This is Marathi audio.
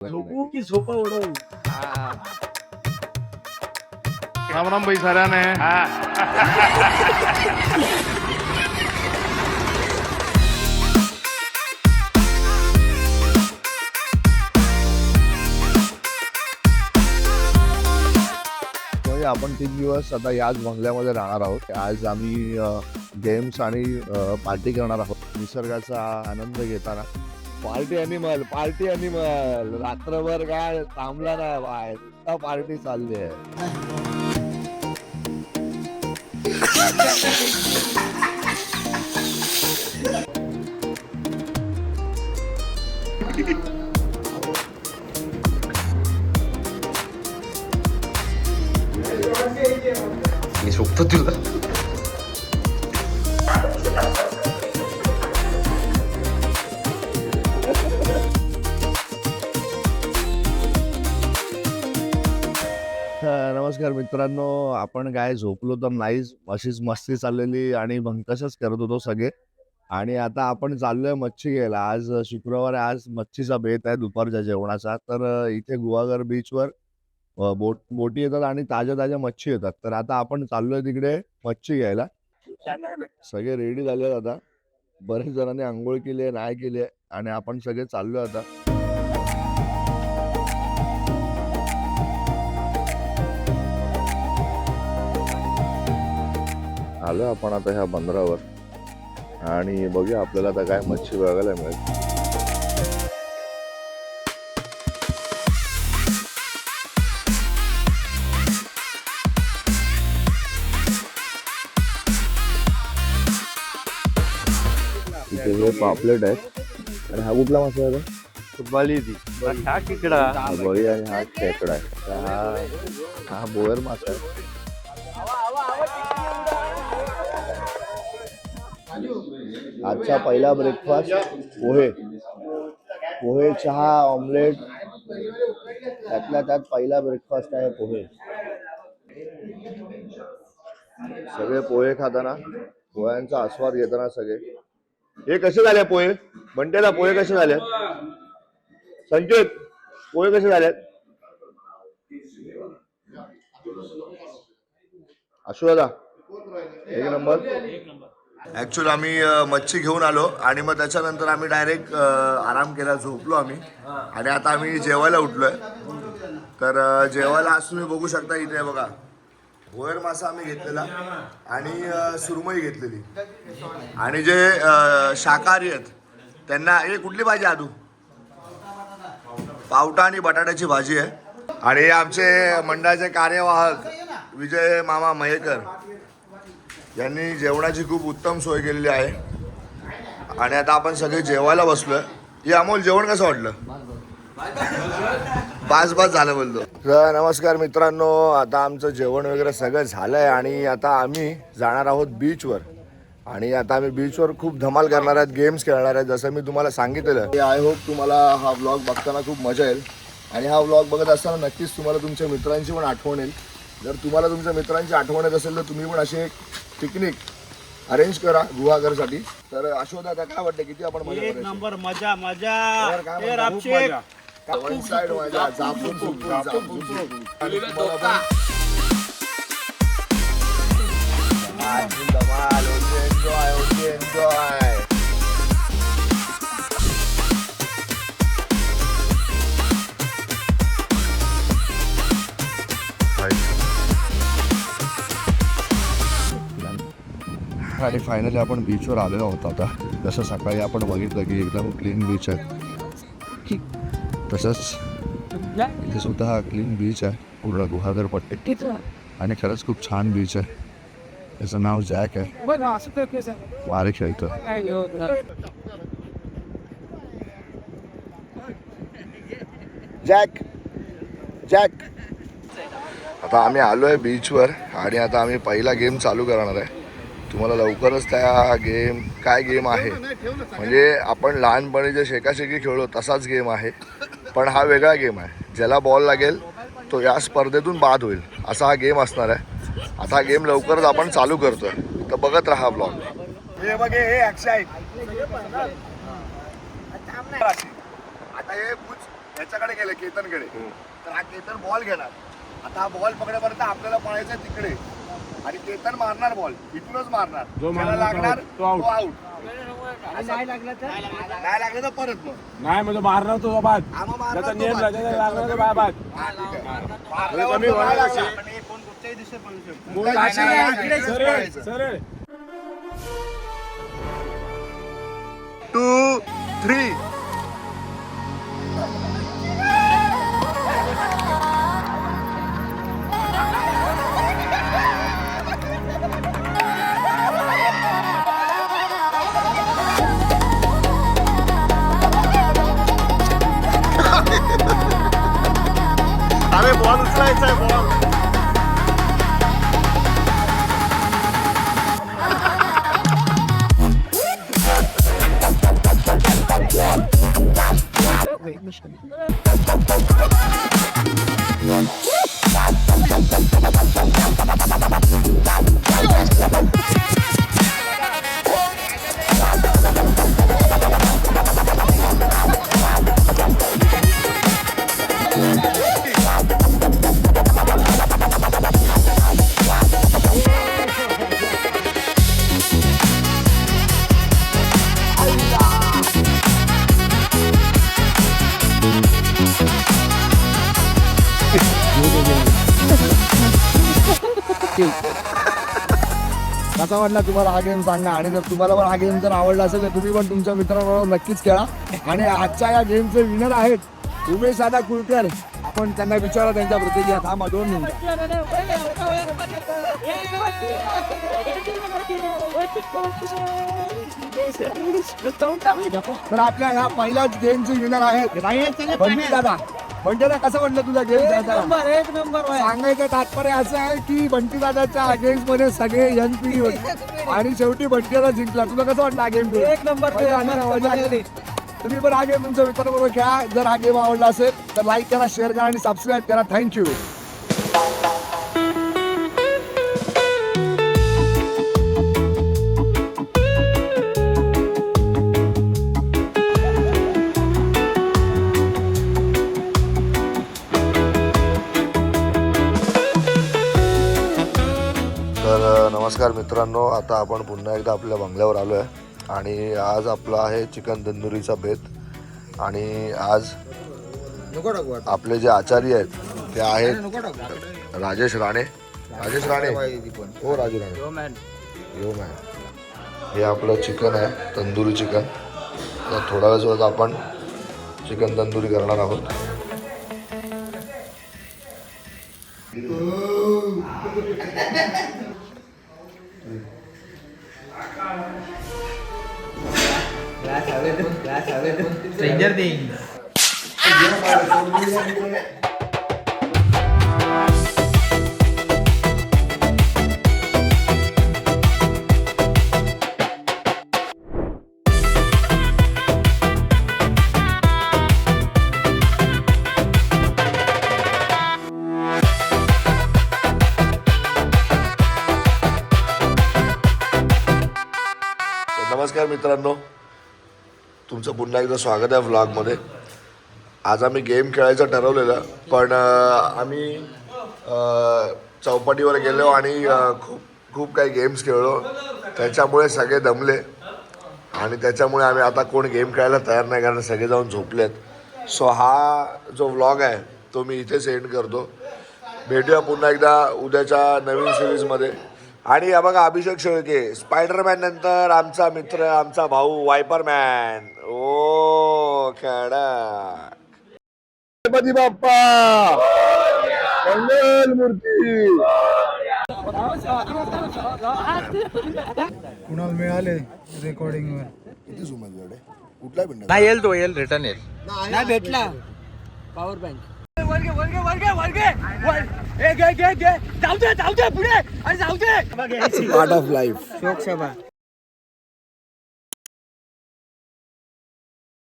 झोपू की झोपा उडवू राम राम भाई साऱ्याने म्हणजे आपण तीन दिवस आता याच बंगल्यामध्ये राहणार आहोत. आज आम्ही गेम्स आणि पार्टी करणार आहोत. निसर्गाचा आनंद घेताना. पार्टी अॅनिमल पार्टी अॅनिमल रात्रभर काय थांबला ना बाहेर पार्टी चालली आहे. नमस्कार मित्रांनो. आपण काय झोपलो तर नाहीच अशीच मस्ती चाललेली आणि भंकसच करत होतो सगळे. आणि आता आपण चाललोय मच्छी घ्यायला आज शुक्रवार आज मच्छीचा बेत आहे दुपारच्या जेवणाचा. तर इथे गुहागर बीचवर बोट बोटी येतात आणि ताज्या ताज्या मच्छी येतात. तर आता आपण चाललोय तिकडे मच्छी घ्यायला सगळे रेडी झाले आता. बरेच जणांनी आंघोळ केली आहे नाही केली आहे आणि आपण सगळे चाललोय आता. आलो आपण आता ह्या बंदरावर. आणि बघूया आपल्याला आता काय मच्छी बघायला मिळेल. इथे हे पापलेट आहे आणि हा कुठला मासा आहे? बळी ती. हा बळी आणि हा खेकडा आहे. हा हा बोयर मासा आहे. आजचा पहिला ब्रेकफास्ट पोहे. पोहे चहा ऑमलेट त्यातल्या त्यात पहिला ब्रेकफास्ट आहे पोहे. सगळे पोहे खाताना पोह्यांचा आस्वाद घेताना सगळे. हे कसे झाले पोहे? म्हणते ना पोहे कसे झाले? संजय पोहे कसे झालेत असू दादा एक नंबर. ऍक्च्युअली आम्ही मच्छी घेऊन आलो आणि मग त्याच्यानंतर आम्ही डायरेक्ट आराम केला झोपलो आम्ही. आणि आता आम्ही जेवायला उठलोय. तर जेवायला आज तुम्ही बघू शकता इथे बघा. भोयर मासा आम्ही घेतलेला आणि सुरमई घेतलेली. आणि जे शाकाहारी आहेत त्यांना हे कुठली भाजी आदू? पावटा आणि बटाट्याची भाजी आहे. आणि आमचे मंडळाचे कार्यवाहक विजय मामा मयेकर. यांनी जेवणाची खूप उत्तम सोय केलेली आहे. आणि आता आपण सगळे जेवायला बसलोय. हे अमोल जेवण कसं वाटलं? पाच पाच झालं बोलतो. तर नमस्कार मित्रांनो. आता आमचं जेवण वगैरे सगळं झालंय आणि आता आम्ही जाणार आहोत बीचवर आणि आता आम्ही बीचवर खूप धमाल करणार आहेत गेम्स खेळणार आहेत जसं मी तुम्हाला सांगितलेलं. आय होप तुम्हाला हा व्लॉग बघताना खूप मजा येईल. आणि हा व्लॉग बघत असताना नक्कीच तुम्हाला तुमच्या मित्रांची पण आठवण येईल. जर तुम्हाला तुमच्या मित्रांची आठवण येत असेल तर तुम्ही पण अशी एक पिकनिक अरेंज करा गुहागरसाठी तर अशोक आता काय वाटतं किती आपण मजा एक करायची? नंबर मजा मजा काय ए, म्हणता? रापशेठ. वन साइड मजा झापून झुपून, झापून झुपून. आणि तुम्हाला पण- धमाल, धमाल, only enjoy, only enjoy. आणि फायनली आपण बीचवर आलेलो आहोत आता. जसं सकाळी आपण बघितलं की एकदम क्लीन बीच आहे. तसंच इथे सुद्धा हा क्लीन बीच आहे. पूर्ण गुहागर पट्टी आणि खरंच खूप छान बीच आहे. त्याचं नाव जॅक आहे. वारे खेळतं जॅक जॅक आता आम्ही आलो आहे बीचवर आणि आता आम्ही पहिला गेम चालू करणार आहे. तुम्हाला लवकरच त्या गेम काय गेम आहे? म्हणजे आपण लहानपणी जे शेकाशेकी खेळलो तसाच गेम आहे. पण हा वेगळा गेम आहे. ज्याला बॉल लागेल तो या स्पर्धेतून बाद होईल. असा हा गेम असणार आहे. आता हा गेम लवकरच आपण चालू करतोय. तर बघत राहा ब्लॉग हे बघ हे अक्षय. आता हे बुच ह्याच्याकडे गेले केतनकडे. तर हा केतन बॉल घेणार. आता हा बॉल पकडेपर्यंत आपल्याला पळायचं तिकडे. आणि केतन मारणार बॉल इथूनच मारणार. जो मारणार लागणार तो out. तो आउट नाही लागलं तर? परत मग. नाही म्हणजे मारणार तो बाद मग मारणार तो बाद. लागणार तो बा- बाद हा, ठीक आहे. कमी तो होणार नाही कशी? लागला. पण हे कोण कुठच्याही पळू शकतो. नाही, नाही, नाही, नाही, इकडेच सरळ पळायचं. सरळ. टू थ्री अरे बॉल उचलायचा आहे बॉल. कसा वाटला तुम्हाला हा गेम सांगा? आणि जर तुम्हाला पण हा गेम जर आवडला असेल तर तुम्ही पण तुमच्या मित्रांबरोबर नक्कीच खेळा. आणि आजच्या या गेमचे विनर आहेत उमेश दादा कुलकर. आपण त्यांना विचारा त्यांच्या प्रतिक्रिया थांबा दोन मिनिटं. तर आपल्या ह्या पहिल्याच गेमचे विनर आहेत. दादा. बंटी दादा कसं वाटलं तुझा गेम सांगायचं तात्पर्य असं आहे की बंटी दादाच्या अगेन्स्टमध्ये सगळे यंग पिढी होते. आणि शेवटी बंटी दादा जिंकला. तुला कसं वाटलं हा गेम एक नंबर तुम्ही पण हा गेम तुमच्या मित्राबरोबर खेळा. जर हा गेम आवडला असेल तर लाईक करा शेअर करा आणि सबस्क्राईब करा. थँक्यू तर नमस्कार मित्रांनो. आता आपण पुन्हा एकदा आपल्या बंगल्यावर आलो आहे आणि आज आपला आहे चिकन तंदुरीचा बेत. आणि आज आपले जे आचार्य आहेत ते आहेत राजेश राणे. राजेश राणे. हो राजू राणे. यो मॅन. हे आपलं चिकन आहे तंदुरी चिकन. तर थोड्या वेळात आपण चिकन तंदुरी करणार आहोत. स्ट्रेंजर थिंग तर नमस्कार मित्रांनो तुमचं पुन्हा एकदा स्वागत आहे व्लॉगमध्ये. आज आम्ही गेम खेळायचं ठरवलेलं पण आम्ही चौपाटीवर गेलो आणि खूप खूप काही गेम्स खेळलो. त्याच्यामुळे सगळे दमले आणि त्याच्यामुळे आम्ही आता कोण गेम खेळायला तयार नाही कारण सगळे जाऊन झोपलेत. सो हा जो व्लॉग आहे तो मी इथेच एंड करतो. भेटूया पुन्हा एकदा उद्याच्या नवीन सिरीजमध्ये आणि बघा अभिषेक शेळके स्पायडरमॅन नंतर आमचा मित्र आमचा भाऊ वायपरमॅन ओ खेळा गणपती बाप्पा! मंगल मूर्ती! कुणाला मिळाले रेकॉर्डिंग वर? किती आहे कुठला नाही. येईल तो येईल रिटर्न येईल. नाही भेटला. Power bank part of life Lok Sabha